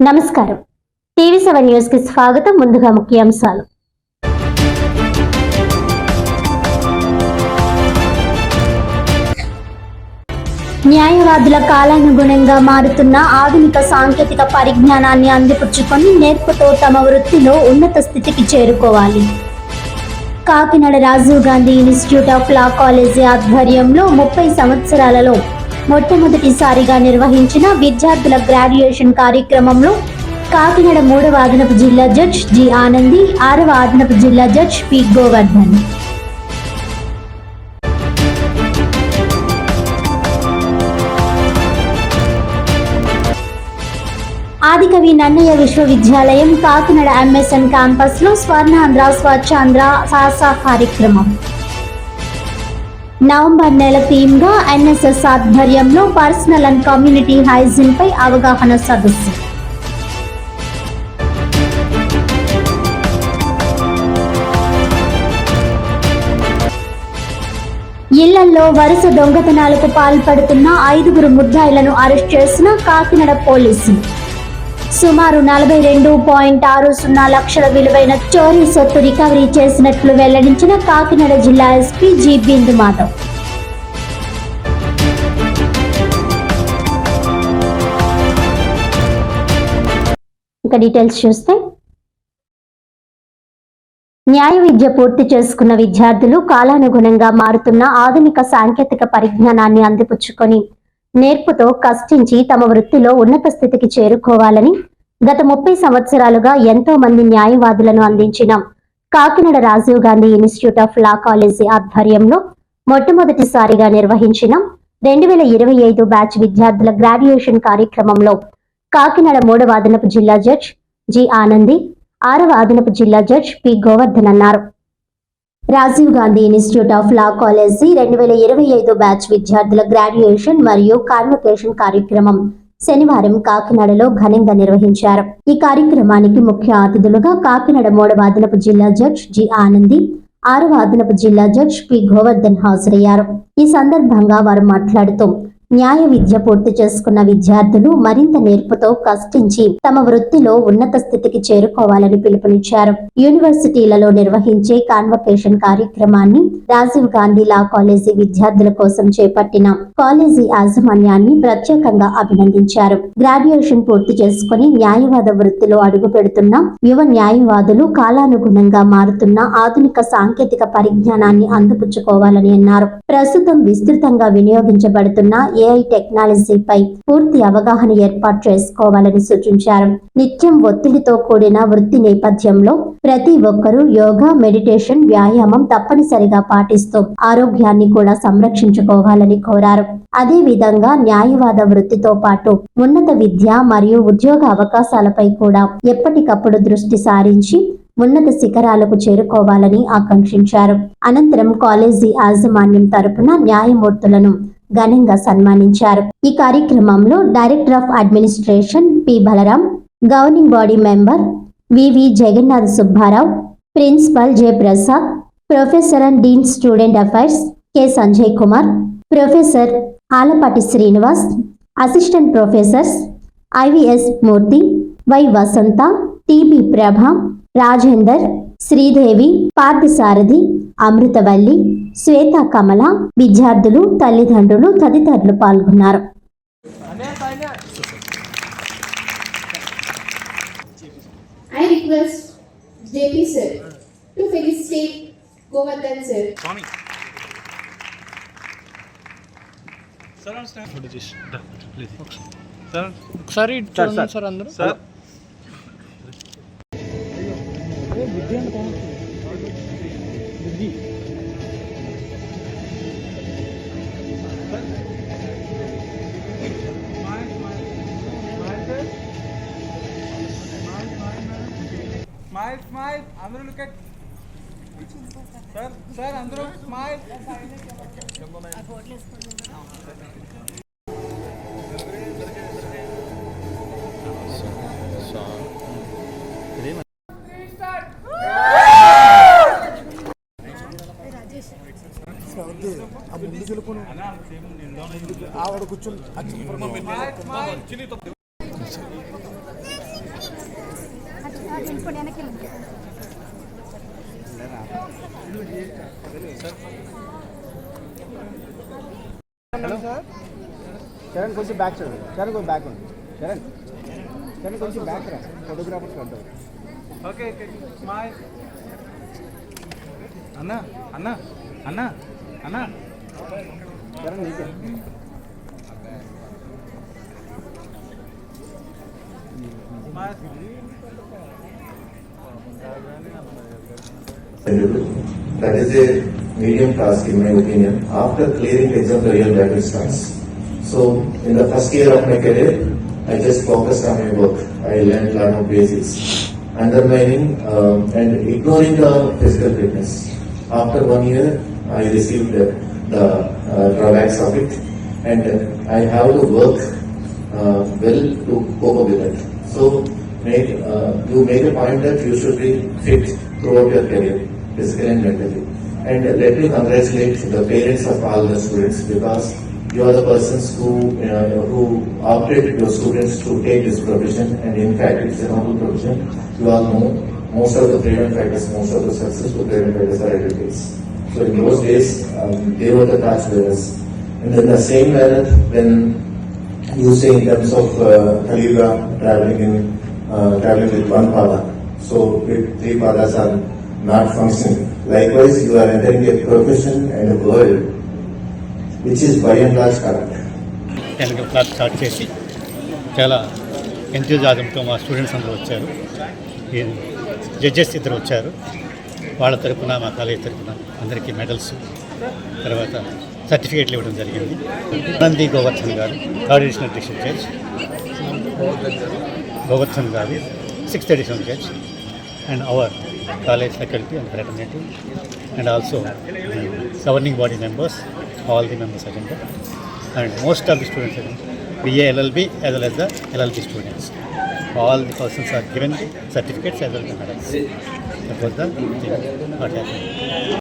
నమస్కారం. TV seven న్యూస్కి స్వాగతం. ముందుగా ముఖ్యాంశాలు. న్యాయవాదుల కాలానుగుణంగా మారుతున్న ఆధునిక సాంకేతిక పరిజ్ఞానాన్ని అందిపుచ్చుకొని నేర్పుతో తమ వృత్తిలో ఉన్నత స్థితికి చేరుకోవాలి. Kakinada Rajiv Gandhi institute of law college ఆధ్వర్యంలో ముప్పై సంవత్సరాలలో మొట్టమొదటిసారిగా నిర్వహించిన విద్యార్థుల గ్రాడ్యుయేషన్ కార్యక్రమంలో కాకినాడ మూడవ అదనపు జిల్లా జడ్జ్ జి ఆనంది ఆరవ అదనపు జిల్లా జడ్జ్ పి గోవర్ధన్. ఆదికవి నన్నయ్య విశ్వవిద్యాలయం కాకినాడ ఎంఎస్ఎన్ క్యాంపస్లో స్వర్ణాంధ్ర స్వచ్ఛాంధ్ర సాసా కార్యక్రమం. నవంబర్ నెల థీమ్గా ఎన్ఎస్ఎస్ ఆధ్వర్యంలో పర్సనల్ అండ్ కమ్యూనిటీ హైజీన్ పై అవగాహన సదస్సు. ఇళ్ళలో వరుస దొంగతనాలకు పాల్పడుతున్న ఐదుగురు ముద్దాయిలను అరెస్ట్ చేసిన కాకినాడ పోలీసులు. సుమారు నలభై రెండు పాయింట్ ఆరు సున్నా లక్షల విలువైన చోరీ సొత్తు రికవరీ చేసినట్లు వెల్లడించిన కాకినాడ జిల్లా ఎస్పీ జి బిందు మాధవ్. ఇంకా డీటెయిల్స్ చూస్తే న్యాయ విద్య పూర్తి చేసుకున్న విద్యార్థులు కాలానుగుణంగా మారుతున్న ఆధునిక సాంకేతిక పరిజ్ఞానాన్ని అందిపుచ్చుకొని నేర్పుతో కష్టించి తమ వృత్తిలో ఉన్నత స్థితికి చేరుకోవాలని గత ముప్పై సంవత్సరాలుగా ఎంతో మంది న్యాయవాదులను అందించిన. Kakinada Rajiv Gandhi institute of law college ఆధ్వర్యంలో మొట్టమొదటిసారిగా నిర్వహించిన. రెండు వేల ఇరవై ఐదు బ్యాచ్ విద్యార్థుల గ్రాడ్యుయేషన్ కార్యక్రమంలో కాకినాడ మూడవ అదనపు జిల్లా జడ్జ్ జి ఆనంది ఆరవ అదనపు జిల్లా జడ్జ్ పి గోవర్ధన్ అన్నారు. Rajiv Gandhi institute of law college రెండు వేల ఇరవై ఐదు బ్యాచ్ విద్యార్థుల గ్రాడ్యుయేషన్ మరియు కాన్వకేషన్ కార్యక్రమం శనివారం కాకినాడలో ఘనంగా నిర్వహించారు. ఈ కార్యక్రమానికి ముఖ్య అతిథులుగా కాకినాడ మూడవ అదనపు జిల్లా జడ్జ్ జి ఆనంది ఆరవ అదనపు జిల్లా జడ్జ్ పి గోవర్ధన్ హాజరయ్యారు. ఈ సందర్భంగా వారు మాట్లాడుతూ న్యాయ విద్య పూర్తి చేసుకున్న విద్యార్థులు మరింత నేర్పుతో కష్టించి తమ వృత్తిలో ఉన్నత స్థితికి చేరుకోవాలని పిలుపునిచ్చారు. యూనివర్సిటీలలో నిర్వహించే కాన్వకేషన్ కార్యక్రమాన్ని రాజీవ్ గాంధీ లా కాలేజీ విద్యార్థుల కోసం చేపట్టిన కాలేజీ యాజమాన్యాన్ని ప్రత్యేకంగా అభినందించారు. గ్రాడ్యుయేషన్ పూర్తి చేసుకుని న్యాయవాద వృత్తిలో అడుగు పెడుతున్న యువ న్యాయవాదులు కాలానుగుణంగా మారుతున్న ఆధునిక సాంకేతిక పరిజ్ఞానాన్ని అందిపుచ్చుకోవాలని అన్నారు. ప్రస్తుతం విస్తృతంగా వినియోగించబడుతున్న ఏఐ టెక్నాలజీపై పూర్తి అవగాహన ఏర్పాటు చేసుకోవాలని సూచించారు. నిత్యం ఒత్తిడితో కూడిన వృత్తి నేపథ్యంలో ప్రతి ఒక్కరూ యోగా మెడిటేషన్ వ్యాయామం తప్పనిసరిగా పాటిస్తూ ఆరోగ్యాన్ని కూడా సంరక్షించుకోవాలని కోరారు. అదే విధంగా న్యాయవాద వృత్తితో పాటు ఉన్నత విద్య మరియు ఉద్యోగ అవకాశాలపై కూడా ఎప్పటికప్పుడు దృష్టి సారించి ఉన్నత శిఖరాలకు చేరుకోవాలని ఆకాంక్షించారు. అనంతరం కాలేజీ యాజమాన్యం తరపున న్యాయమూర్తులను ఘనంగా సన్మానించారు. ఈ కార్యక్రమంలో director of administration P. Balaram governing body member VV Jagannath Subbarao principal Jayaprasad professor and dean student affairs K. Sanjay Kumar professor Alapati Srinivas assistant professors IVS Murthy Y. Vasantha TB Prabha Rajender Sridevi Parthasarathi Amruthavalli Swetha Kamala విద్యార్థులు తల్లిదండ్రులు తదితరులు పాల్గొన్నారు. ఒకసారి sir అందరూ smile smile అందరూ look at sir sir అందరూ smile ఆవిడ కూర్చొని స్మైల్ స్మైల్ చరణ్ కొంచెం బ్యాక్ చూడండి చరణ్ కొంచెం బ్యాక్ ఉంది చరణ్. చరణ్ కొంచెం బ్యాక్ రా. ఫోటోగ్రాఫర్స్ అంటారు ఓకే స్మైల్ అన్న అన్న అన్న అన్న. చరణ్ నీకే. That is a medium task in my opinion. After clearing the exam, the real battle starts. So in the first year of my career, I just focused on my work. I learned lot of basics, undermining um, and ignoring the physical fitness. After one year, I received the, the uh, drawbacks of it, and I have to work uh, well to cope up with it. So make uh, you make a point that you should be fit throughout your career, physically and mentally. And let me congratulate the parents of all the students because you are the persons who uh, who opted your students to take this profession, and in fact, it's a noble profession. You all know most of the freedom fighters, most of the successful freedom fighters are educators. So in those days, um, they were the task bearers. And in the same manner, when you say in terms of uh, Kalibra traveling in uh, traveling with one pada, so with three padas are not functioning. Likewise, you are entering a profession and a world which is by and large corrupt. టెన్కి class start చేసి చాలా ఎంతజాజంతో మా students అందరూ వచ్చారు judges ఇద్దరు వచ్చారు వాళ్ళ తరఫున మా కాలేజ్ తరఫున అందరికీ మెడల్స్ తర్వాత సర్టిఫికేట్లు ఇవ్వడం జరిగింది నంది గోవర్ధన్ గారు third additional district judge Govardhan గారు sixth additional judge and our college faculty and fraternity and also governing body members, all the members attended. And most of the students attended. BA LLB as well as the LLB students. All the persons are given certificates as well as medals. That was the thing what happened.